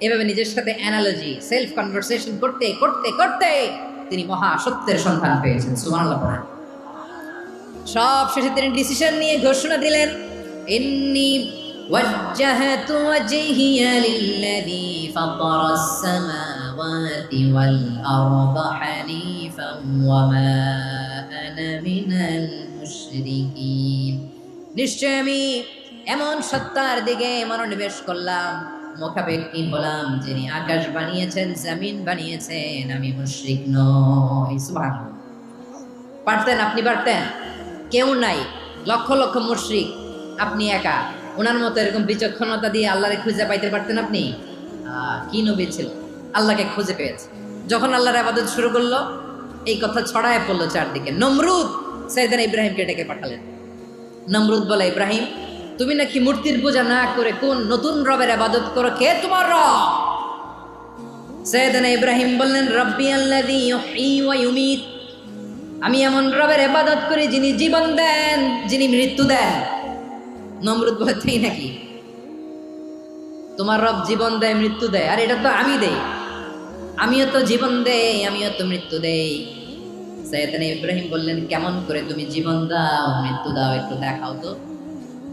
এভাবে নিজের সাথে অ্যানালজি সেলফ কনভারসেশন করতে করতে করতে তিনি মহা সত্যের সন্ধান পেয়েছেন সুবহানাল্লাহ পড়েন সব শেষে তিনি ডিসিশন নিয়ে ঘোষণা দিলেন ইন্নি وجهت وجهي للذي فطر السماوات والأرض حنيفا وما أنا من المشركين নিশ্চয় আমি এমন সত্তার দিকে মনোনিবেশ করলাম মুখাপেক্ষি হলাম যিনি আকাশ বানিয়েছেন, জামিন বানিয়েছেন, আমি মুশরিক নই। সুবহানাল্লাহ। পারতেন আপনি? পারতেন? কেউ নাই। লক্ষ লক্ষ মুশরিক। আপনি একা। ওনার মতো এরকম বিচক্ষণতা দিয়ে আল্লাহরে খুঁজে পাইতে পারতেন আপনি? কি নবী ছিল? আল্লাহকে খুঁজে পেয়েছে। যখন আল্লাহর আবাদত শুরু করল, এই কথা ছড়ায় পড়ল চারদিকে। নমরুদ সৈয়দান ইব্রাহিমকে ডেকে পাঠালেন। নমরুদ বলে, ইব্রাহিম তুমি নাকি মূর্তির পূজা না করে কোন নতুন রবের আবাদত করো? কে তোমার রব? সৈয়দান ইব্রাহিম বললেন, রব্বি ইউমীত। আমি এমন রবের এবাদত করি যিনি জীবন দেন, যিনি মৃত্যু দেন। নমরুদ বলে, তাই নাকি? তোমার রব জীবন দেয়, মৃত্যু দেয়। আর এটা তো আমি দেই। আমিও তো জীবন দেই, আমিও তো মৃত্যু দেই। সৈয়দান ইব্রাহিম বললেন, কেমন করে তুমি জীবন দাও, মৃত্যু দাও, একটু দেখাও তো।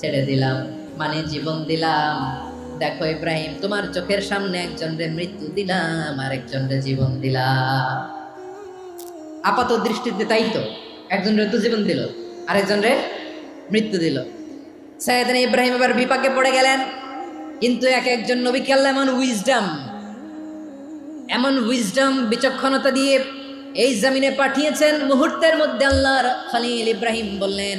ছেড়ে দিলাম মানে জীবন দিলাম। দেখো ইব্রাহিম, তোমার চোখের সামনে একজনরে মৃত্যু দিলাম আরেকজনরে জীবন দিলাম। আপাত দৃষ্টিতে তাই তো, একজনের তো জীবন দিল, আরেকজনের মৃত্যু দিল। সাইয়েদিন ইব্রাহিম এবার বিপাকে পড়ে গেলেন, কিন্তু এক একজন নবীকে আল্লাহ এমন উইজডম এমন উইজডম বিচক্ষণতা দিয়ে এই জমিনে পাঠিয়েছেন। মুহূর্তের মধ্যে আল্লাহর খালিল ইব্রাহিম বললেন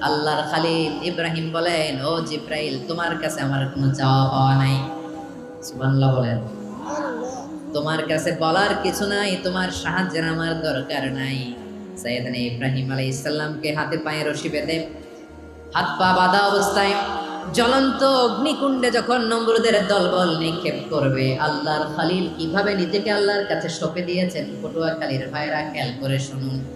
আল্লাহর খালিল ইব্রাহিম বলেন, ও জিব্রাইল, তোমার কাছে আমার কোনো চাওয়া পাওয়া নাই। সুবহানাল্লাহ বলেন। তোমার কাছে বলার কিছু নাই, তোমার সাহায্যের আমার দরকার নাই। সাইয়েদনা ইব্রাহিম আলাইহিস সালামকে হাতে পায়ে রশি বেঁধে হাত পা বাঁধা অবস্থায় জ্বলন্ত অগ্নিকুণ্ডে যখন নমরুদের দলবল নিক্ষেপ করবে, আল্লাহর খালিল কীভাবে নিজেকে আল্লাহর কাছে সঁপে দিয়েছেন? পটুয়াখালীর ভাইরা খেয়াল করে শুনুন।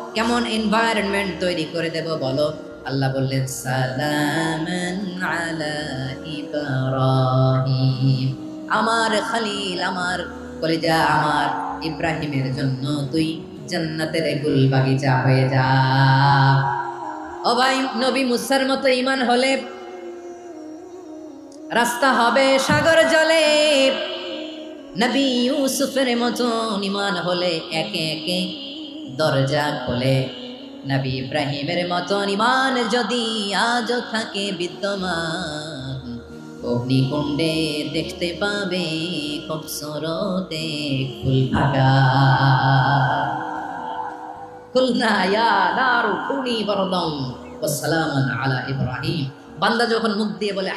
কেমন এনভায়রনমেন্ট তৈরি করে দেব বলো? আল্লাহ বললেন, সালামান আমার খালিল, আমার কলিজা, আমার ইব্রাহিমের জন্য তুই জান্নাতের গুল বাগিচা হয়ে যা। ও ভাই, নবী মুসার মতো ইমান হলে রাস্তা হবে সাগর জলে। নবী ইউসুফের মতো ইমান হলে একে একে দরজা খোলে। নবী ইব্রাহিমের মতো ইমান যদি আজও থাকে বিদ্যমান, অগ্নিকুণ্ডে দেখতে পাবে ফুল ওয়া আলা ইব্রাহিম। বান্দা যখন মুখ দিয়ে বলে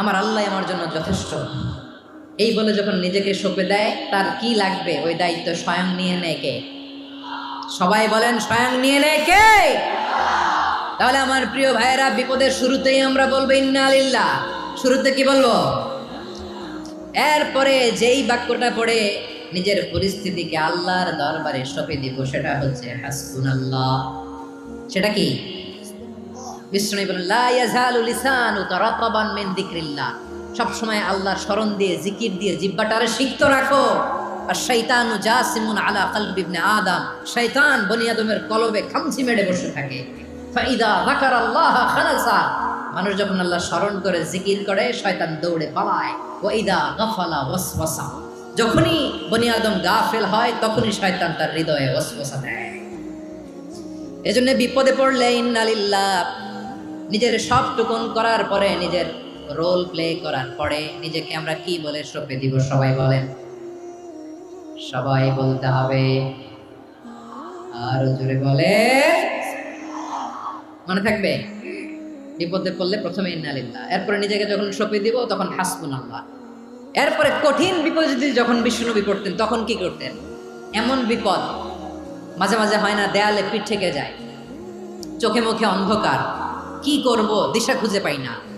আমার আল্লাহ আমার জন্য যথেষ্ট। এই বলে যখন নিজেকে সঁপে দেয়, তার কি লাগবে? ওই দায়িত্ব স্বয়ং নিয়ে নেয় কে? সবাই বলেন, স্বয়ং নিয়ে নেয় কে? তাহলে আমার প্রিয় ভাইয়েরা, বিপদের শুরুতেই আমরা বলব, ইন্না আলিল্লাহ শুরুতে কি বলব? এরপরে যেই বাক্যটা পড়ে, নিজের পরিস্থিতিকে আল্লাহর দরবারে সঁপে দিব, সেটা হচ্ছে হাসবুন আল্লাহ সেটা কি? বিষ্ণু বলেন, লা ইয়াজালু লিসানু তারাতাবান মিন যিকরিল্লাহ সব সময় আল্লাহর স্মরণ দিয়ে, জিকির দিয়ে, জিব্বাটারে সিক্ত রাখো। আর শৈতানু জাসিমুন আলা কলবি ইবনে আদম। শয়তান বনি কলবে খামচি মেরে বসে থাকে। মানুষ যখন আল্লাহ স্মরণ করে, জিকির করে, শয়তান দৌড়ে পালায়। ওয়াইদা গাফালা ওয়াসওয়াসা। যখনই বনি আদম গাফেল হয়, তখনই শয়তান তার হৃদয়ে ওয়াসওয়াসা দেয়। এজন্য বিপদে পড়লে ইন্নালিল্লাহ, নিজের সব টুকুন করার পরে নিজের রোল প্লে করার পরে নিজেকে আমরা কি বলে সঁপে দিব, সবাই বলেন। সবাই বলতে হবে। আর জোরে বলে। মনে থাকবে? বিপদে পড়লে প্রথমে ইন্নালিল্লাহ এরপরে নিজেকে যখন সঁপে দিব, তখন হাসবুন আল্লাহ এরপরে কঠিন বিপদ যদি যখন বিষ্ণুনবী পড়তেন, তখন কি করতেন? এমন বিপদ মাঝে মাঝে হয় না, দেয়ালে পিঠ থেকে যায়। চোখে মুখে অন্ধকার। কি করব? দিশা খুঁজে পাই না।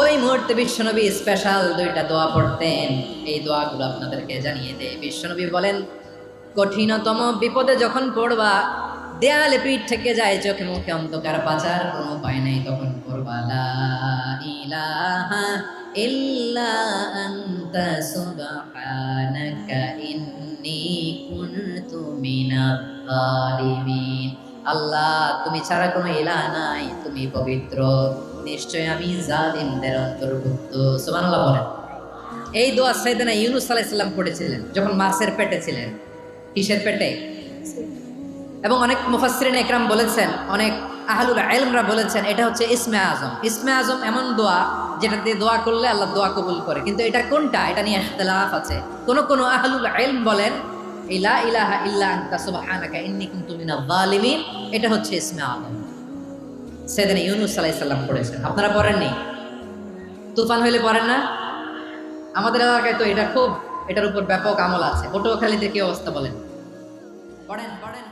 ওই মুহূর্তে বিশ্বনবী স্পেশাল দুইটা দোয়া পড়তেন। এই দোয়াগুলো আপনাদেরকে জানিয়ে দেয় বিশ্বনবী বলেন, কঠিনতম বিপদে যখন পড়বা, দেয়ালে পিঠ থেকে যায় চোখে মুখে অন্ধকার পাচার, কোনো উপায় নাই তখন পড়বা। আল্লাহ, তুমি ছাড়া কোনো ইলাহ নাই, তুমি পবিত্র। নিশ্চয় আমি জালিমদের অন্তর্ভুক্ত। সুবহানাল্লাহ বলেন। এই দোয়া সাইদানা ইউনুস আলাইহিস সালাম পড়েছিলেন, যখন মাছের পেটে ছিলেন। কিসের পেটে? এবং অনেক মুফাসসিরিন একরাম বলেছেন, অনেক আহলুল ইলমরা বলেছেন, এটা হচ্ছে ইসমে আজম। ইসমে আজম এমন দোয়া যেটা দিয়ে দোয়া করলে আল্লাহ দোয়া কবুল করে। কিন্তু এটা কোনটা? এটা নিয়ে ইখতিলাফ আছে। কোন কোন আহলুল ইলম বলেন ইলা ইলাহা ইল্লা আনতা সুবহানাকা ইন্নী কুনতু মিনাজ জালিমিন, এটা হচ্ছে ইসমে আজম। সেদিন ইউনুস সালাম পড়েছেন। আপনারা পড়েননি তুফান হইলে পড়েন না? আমাদের এলাকায় তো এটা খুব, এটার উপর ব্যাপক আমল আছে। পটুয়াখালীতে কি অবস্থা বলেন। পড়েন পড়েন।